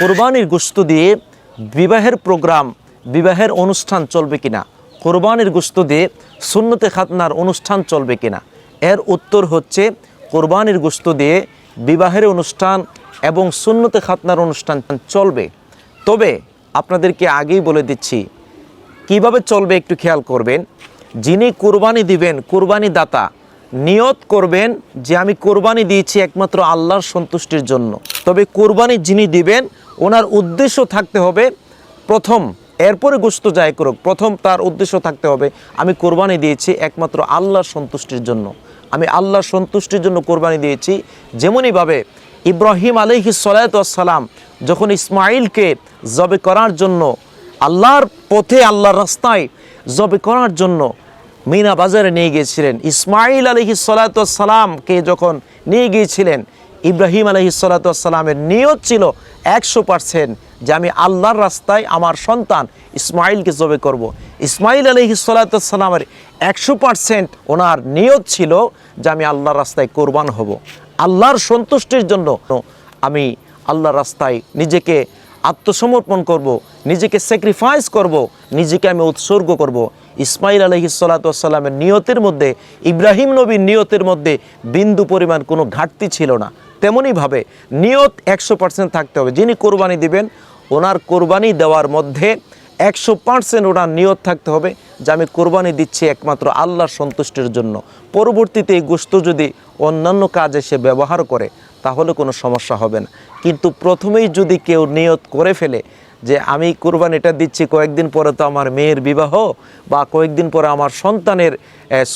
কোরবানির গোস্ত দিয়ে বিবাহের প্রোগ্রাম, বিবাহের অনুষ্ঠান চলবে কিনা? কোরবানির গোস্ত দিয়ে সুন্নতে খাতনার অনুষ্ঠান চলবে কিনা? এর উত্তর হচ্ছে, কোরবানির গোস্ত দিয়ে বিবাহের অনুষ্ঠান এবং সুন্নতে খাতনার অনুষ্ঠান চলবে। তবে আপনাদেরকে আগেই বলে দিচ্ছি, কীভাবে চলবে একটু খেয়াল করবেন। যিনি কোরবানি দিবেন কোরবানি দাতা নিয়ত করবেন যে আমি কোরবানি দিয়েছি একমাত্র আল্লাহর সন্তুষ্টির জন্য। তবে কোরবানি যিনি দিবেন ওনার উদ্দেশ্য থাকতে হবে প্রথম, এরপরে গোস্ত যায় করুক, প্রথম তার উদ্দেশ্য থাকতে হবে, আমি কোরবানি দিয়েছি একমাত্র আল্লাহর সন্তুষ্টির জন্য। আমি আল্লাহর সন্তুষ্টির জন্য কোরবানি দিয়েছি। যেমনইভাবে ইব্রাহিম আলহি সালাম যখন ইসমাইলকে জবে করার জন্য, আল্লাহর পথে, আল্লাহর রাস্তায় জবে করার জন্য মিনা বাজারে নিয়ে গিয়েছিলেন ইসমাইল আলহি সালাতামকে যখন নিয়ে গিয়েছিলেন, ইব্রাহিম আলহি সালাতামের নিয়ত ছিল একশো পারসেন্ট যে আমি আল্লাহর রাস্তায় আমার সন্তান ইসমাইলকে জবে করব। ইসমাইল আলহি সালাতামের একশো পারসেন্ট ওনার নিয়ত ছিল যে আমি আল্লাহর রাস্তায় কোরবান হব। আল্লাহর সন্তুষ্টির জন্য আমি আল্লাহর রাস্তায় নিজেকে আত্মসমর্পণ করব, নিজেকে স্যাক্রিফাইস করব, নিজেকে আমি উৎসর্গ করব। ইসমাইল আলহি সাল্লাতামের নিয়তের মধ্যে, ইব্রাহিম নবীর নিয়তের মধ্যে বিন্দু পরিমাণ কোনো ঘাটতি ছিল না। তেমনইভাবে নিয়ত একশো পার্সেন্ট থাকতে হবে। যিনি কোরবানি দিবেন, ওনার কোরবানি দেওয়ার মধ্যে একশো পার্সেন্ট ওনার নিয়ত থাকতে হবে যে আমি কোরবানি দিচ্ছি একমাত্র আল্লাহর সন্তুষ্টির জন্য। পরবর্তীতে এই গোস্ত যদি অন্যান্য কাজে সে ব্যবহার করে, তাহলে কোনো সমস্যা হবে না। কিন্তু প্রথমেই যদি কেউ নিয়ত করে ফেলে যে আমি কোরবানিটা দিচ্ছি, কয়েকদিন পরে তো আমার মেয়ের বিবাহ বা কয়েকদিন পরে আমার সন্তানের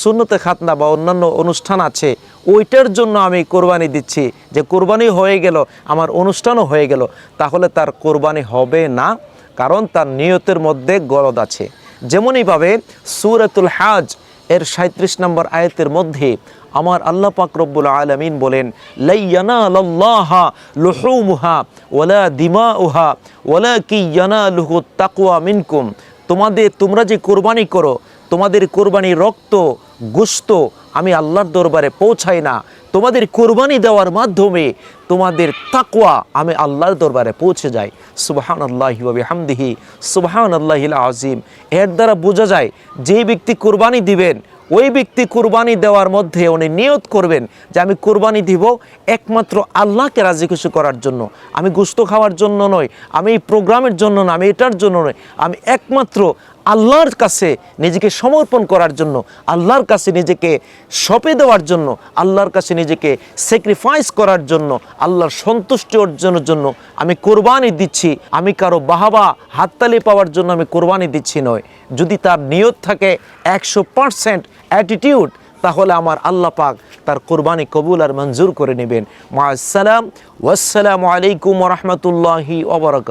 শূন্যতে খাতনা বা অন্যান্য অনুষ্ঠান আছে, ওইটার জন্য আমি কোরবানি দিচ্ছি। যে কোরবানি হয়ে গেল, আমার অনুষ্ঠানও হয়ে গেল, তাহলে তার কোরবানি হবে না, কারণ তার নিয়তের মধ্যে গলদ আছে। যেমনইভাবে সুরাতুল হাজ এর সাঁত্রিশ নম্বর আয়তের মধ্যে আমার আল্লাহ পাক রব্বুল আলমিন বলেন লুহুমুহা দিমা উহা ওলা ইয়ানালুহু তাকুয়া মিনকুম। তোমাদের, তোমরা যে কোরবানি করো, তোমাদের কোরবানি রক্ত, গুস্ত আমি আল্লাহর দরবারে পৌঁছাই না। তোমাদের কোরবানি দেওয়ার মাধ্যমে তোমাদের তাকওয়া আমি আল্লাহর দরবারে পৌঁছে যাই। সুবাহান আল্লাহি হামদিহি সুবাহান আল্লাহিল আজিম এর দ্বারা বোঝা যায়, যে ব্যক্তি কোরবানি দিবেন, ওই ব্যক্তি কোরবানি দেওয়ার মধ্যে উনি নিয়ত করবেন যে আমি কোরবানি দিব একমাত্র আল্লাহকে রাজি খুশি করার জন্য। আমি গুস্ত খাওয়ার জন্য নয়, আমি এই প্রোগ্রামের জন্য না আমি এটার জন্য নয়, আমি একমাত্র আল্লাহর কাছে নিজেকে সমর্পণ করার জন্য, আল্লাহর কাছে নিজেকে সঁপে দেওয়ার জন্য, আল্লাহর কাছে নিজেকে স্যাক্রিফাইস করার জন্য, আল্লাহর সন্তুষ্টি অর্জনের জন্য আমি কোরবানি দিচ্ছি। আমি কারও বাহাবা হাততালি পাওয়ার জন্য আমি কোরবানি দিচ্ছি নয়। যদি তার নিয়ত থাকে একশো পারসেন্ট অ্যাটিটিউড তাহলে আমার আল্লাহ পাক তার কোরবানি কবুল আর মঞ্জুর করে নেবেন। মা আসসালাম ওয়াসসালামু আলাইকুম রহমতুল্লাহি ওবরাক